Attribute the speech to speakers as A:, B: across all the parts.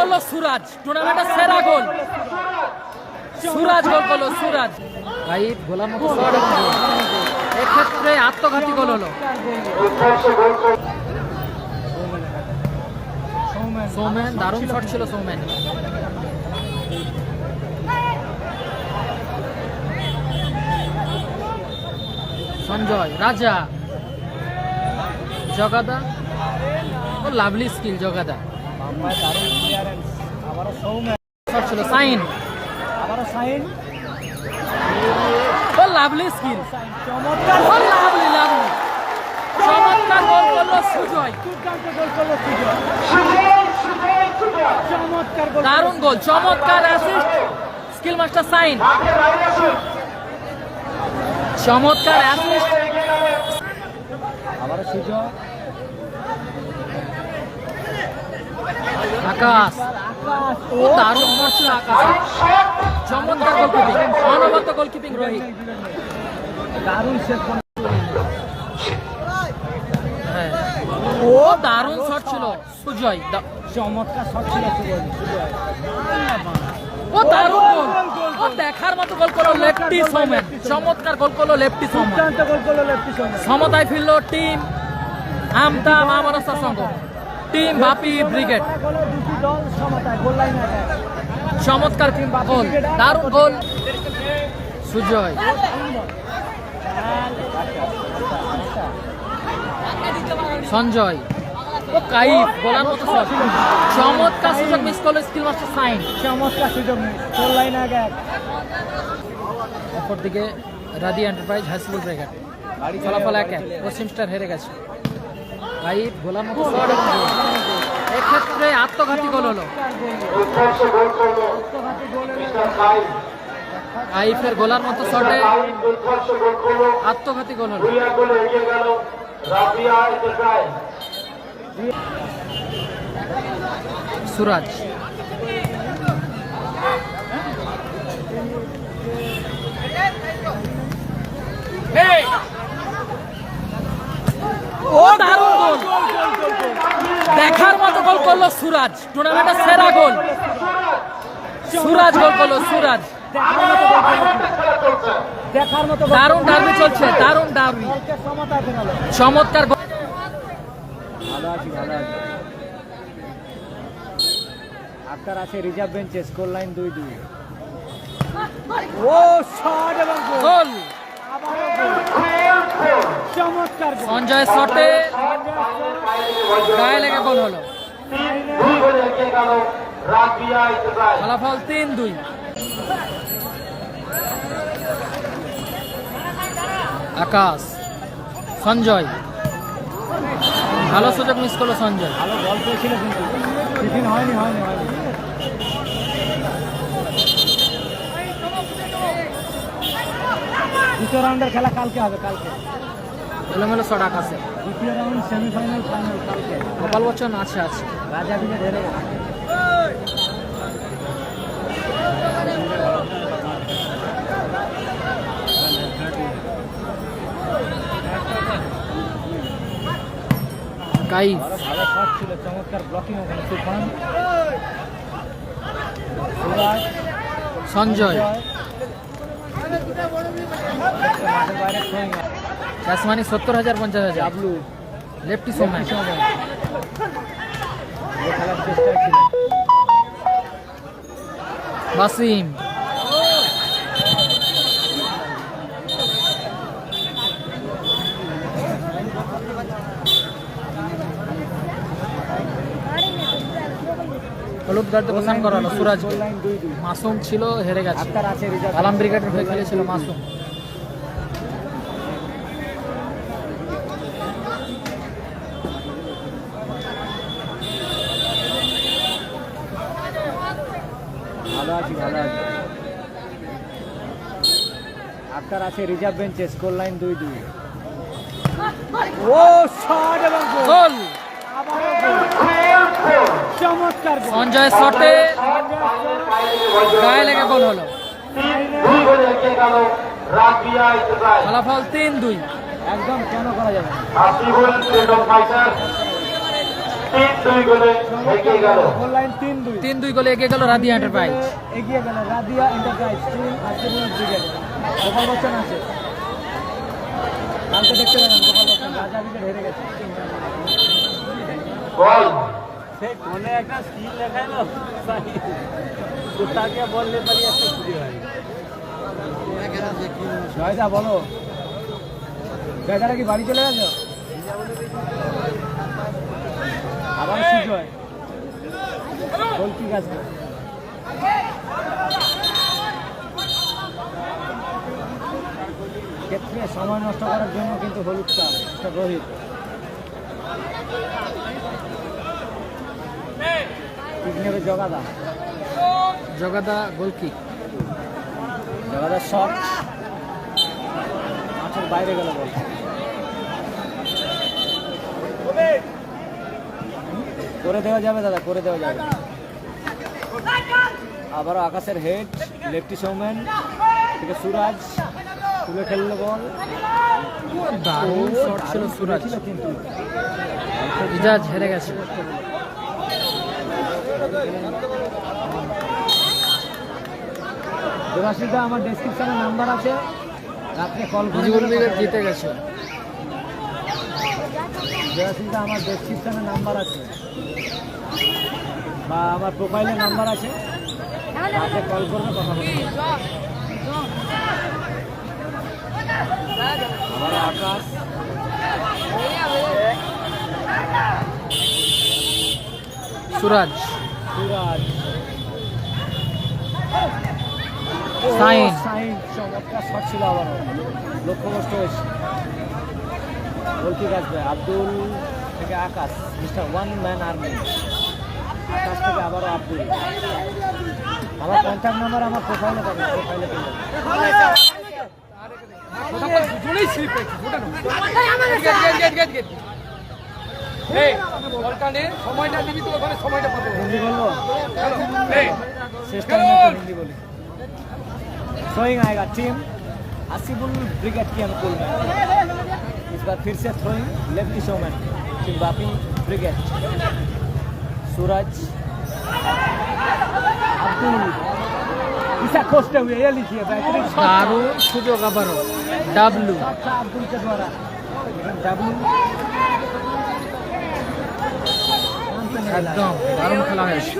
A: করল সুরাজ। টুর্নামেন্টের সেরা গোল। সুরাজ গোল করল, সুরাজ। ভাই গোলার মতো শট এবং গোল। এক্ষেত্রে আত্মঘাতী গোল হলো। সৌমেন, দারুণ শট ছিল সৌমেন। সঞ্জয়, রাজা। জগাদা। ও লাভলি স্কিল জগাদা। ছিল সাইন।
B: আবারও সাইন
A: ও লাভলি স্কিল
B: চমৎকার।
A: Oh lovely lovely. চমৎকার গোল করল সুজয়।
B: দুর্দান্ত গোল করল সুজয় চমৎকার গোল
A: দারুণ গোল চমৎকার অ্যাসিস্ট স্কিল মাস্টার সাইন। চমৎকার অ্যাসিস্ট
B: আবারও সুজয়
A: আকাশ। ও দারুণ শট ছিল আকাশ। চমৎকার গোলকিপিং অনবদ্য গোলকিপিং রোহিত।
B: দারুণ
A: ও দারুণ শট ছিল সুজয়।
B: চমৎকার শট ছিল সুজয়।
A: ও দারুণ গোল ও দেখার মতো গোল করল লেফটি সৌমেন। চমৎকার গোল করল লেফটি সৌমেন।
B: দুর্দান্ত গোল করল লেফটি সৌম্য
A: সমতায় ফিরল টিম আমতা মামানসা সংঘ।
B: Team Bapi brigade.
A: চমৎকার গোল দারুণ গোল। সুজয়। সঞ্জয়। কাইফ মতো চমৎকার সুযোগ মিস করল স্কিল মাস্টার সাইন।
B: চমৎকার সুযোগ লাইনে আগে।
A: অপরদিকে রাদি এন্টারপ্রাইজ হাসিবুল ব্রিগেড। ফলাফল এক এক। পশ্চিম স্টার হেরে গেছে। মতো শট এক্ষেত্রে আত্মঘাতী গোল হলো।
B: গোল
A: গোলার মতো শটে আত্মঘাতী গোল হলো। সুরাজ। ও দারুণ গোল। দেখার মতো গোল করল সুরাজ। টুর্নামেন্টের সেরা গোল। সুরাজ গোল করল সুরাজ। দারুণ ডার্বি চলছে দারুণ ডার্বি চমৎকার
B: আক্তার আছে রিজার্ভ বেঞ্চে স্কোর লাইন দুই দুই। ও শট এবং গোল।
A: গোল।
B: আবারও গোল।
A: সঞ্জয় শটে গায়ে লেগে গোল হলো। ফলাফল তিন দুই। আকাশ সঞ্জয়। ভালো সুযোগ মিস করল সঞ্জয়।
B: ভালো বল পেয়েছিল কিন্তু। টিফিন হয়নি হয়নি হয়নি। দ্বিতীয় রাউন্ডের খেলা কালকে হবে কালকে।
A: এলোমেলো শট
B: কালকে
A: গোপাল বচ্চন আছে আছে
B: রাজা ভালো ছিল চমৎকার ব্লকিং
A: সঞ্জয়। চাষমানি সত্তর হাজার পঞ্চাশ হাজার। লেফটি সময় বাসিম। হলুদ গার্ডে করালো সুরাজ মাসুম ছিল হেরে গেছে। আলাম ব্রিগেডের হয়ে খেলেছিল মাসুম।
B: আছি ভালো আছি। আক্তার আছে রিজার্ভ বেঞ্চে স্কোর লাইন দুই দুই। ও শট এবং গোল
A: গোল
B: আবারও গোল। চমৎকার
A: সঞ্জয় শটে গায়ে লেগে গোল হলো। ফলাফল তিন দুই।
B: একদম কেন করা যাবে
C: তিন দুই গোলে এগিয়ে গেল।
B: গোল লাইন তিন দুই।
A: তিন দুই গোলে এগিয়ে গেল রাদিয়া এন্টারপ্রাইজ
B: এগিয়ে গেল Radia enterprise team Asiful brigade Gopal Bachchan আছে। কালকে দেখতে পেলাম গোপাল বচ্চন। রাজা ব্রিগেড হেরে গেছে।
C: বল।
B: একটা স্কিল দেখাইলো কুত্তাকে বললে পারি একটা খুঁজে হয় জয়দা বলো। জয়দারা কি বাড়ি চলে গেছো? আবার সুজয় বল ঠিক আছে ক্ষেত্রে সময় নষ্ট করার জন্য কিন্তু হলুদ কার্ড এটা রোহিত নেবে জগাদা।
A: জগাদা গোল কিক।
B: জগাদা শট। মাঠের বাইরে গেল বল। করে দেওয়া যাবে দাদা করে দেওয়া যাবে। আবারও আকাশের হেড লেফটি সৌমেন থেকে সুরাজ তুলে খেললো বল।
A: দারুণ শট ছিল সুরাজ।
B: কিন্তু।
A: ইজাজ হেরে গেছে।
B: দেবাশিসদা আমার ডেসক্রিপশনে নাম্বার আছে। রাত্রে কল করে
A: জিতে। গেছে।
B: দেবাশিসদা আমার ডেসক্রিপশনে নাম্বার আছে। বা আমার প্রোফাইলে নাম্বার আছে রাত্রে কল করবে কথা বলবে। আমার আকাশ।
A: সুরাজ।
B: সুরাজ।
A: সাইন।
B: সাইন চমৎকার শট ছিল আবারও। লক্ষ্যভ্রষ্ট হয়েছে। আসবে আব্দুল থেকে Akash mister one man army. আকাশ থেকে আবারও আব্দুল আমার কন্ট্যাক্ট নাম্বার আমার প্রোফাইলে পাবেন প্রোফাইলে পেয়ে हिंदी बोलो सिस्टम में तो हिंदी बोली थ्रोइंग आएगा टीम आसिफुल ब्रिगेड के अनुकूल में इस बार फिर से throwing lefty showman team Bapi brigade সুরাজ।
A: আরও সুযোগ আবারও।
B: আচ্ছা, ডাব্লু।
A: একদম দারুণ খেলা হয়েছে।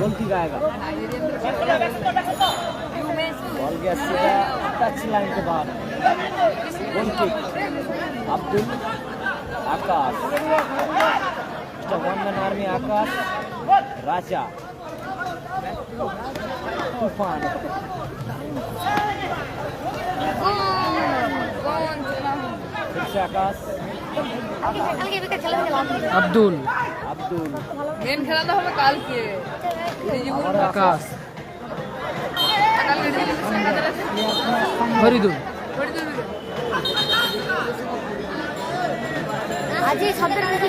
B: বলতি গায়েগা বল গিয়া আচ্ছা, সিধা টাচ লাইন কে বাদ বলতি Abdul. Akash. Mister one man
D: army Akash Raja. Toofan. Akash.
A: Abdul.
B: Abdul.
E: Main खेला था
A: हमें
D: काल के आकाश। हरिदुल। हरिदुल।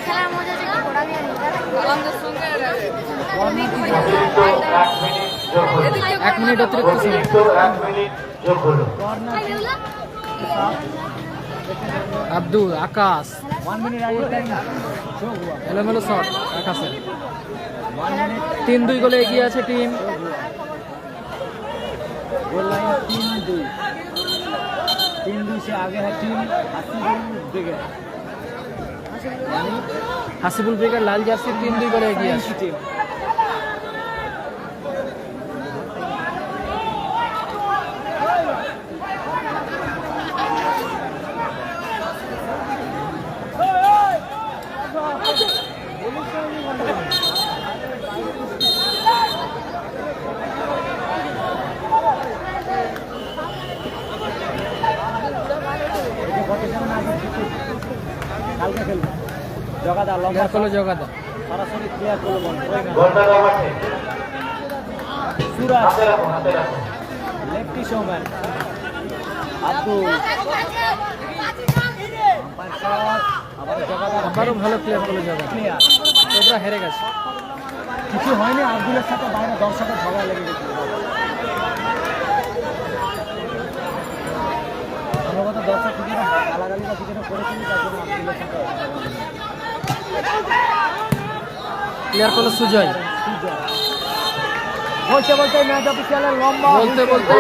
D: খেলার মজা
C: ঘোড়া এক মিনিট
A: আব্দুল আকাশ। এলোমেলো শট আকাশের। তিন দুই গোলে এগিয়ে আছে টিম।
B: তিন দুই। তিন দুই সে আগে হ্যাঁ টিম
A: হাসিবুল ব্রিগেড লাল জার্সি তিন দুই বলে এগিয়ে আছে
B: জগাদা লম্বা
A: ক্লিয়ার জগাদা।
B: সরাসরি ক্লিয়ার করল সুরাজ। Lefty showman Abdul.
A: আবারও ভালো করল জগাদা। কোবরা হেরে গেছে।
B: কিছু হয়নি আব্দুলের সাথে বাইরে দর্শকের ঝগড়া লেগে গেছিল সম্ভবত দর্শক কিছু না গালাগালি বা কিছু না করেছিলি তার জন্য আব্দুলের সাথে।
A: প্লেয়ার করল সুজয়
B: বলতে বলতে ম্যাচ অফিসিয়ালের লম্বা
A: বলতে বলতে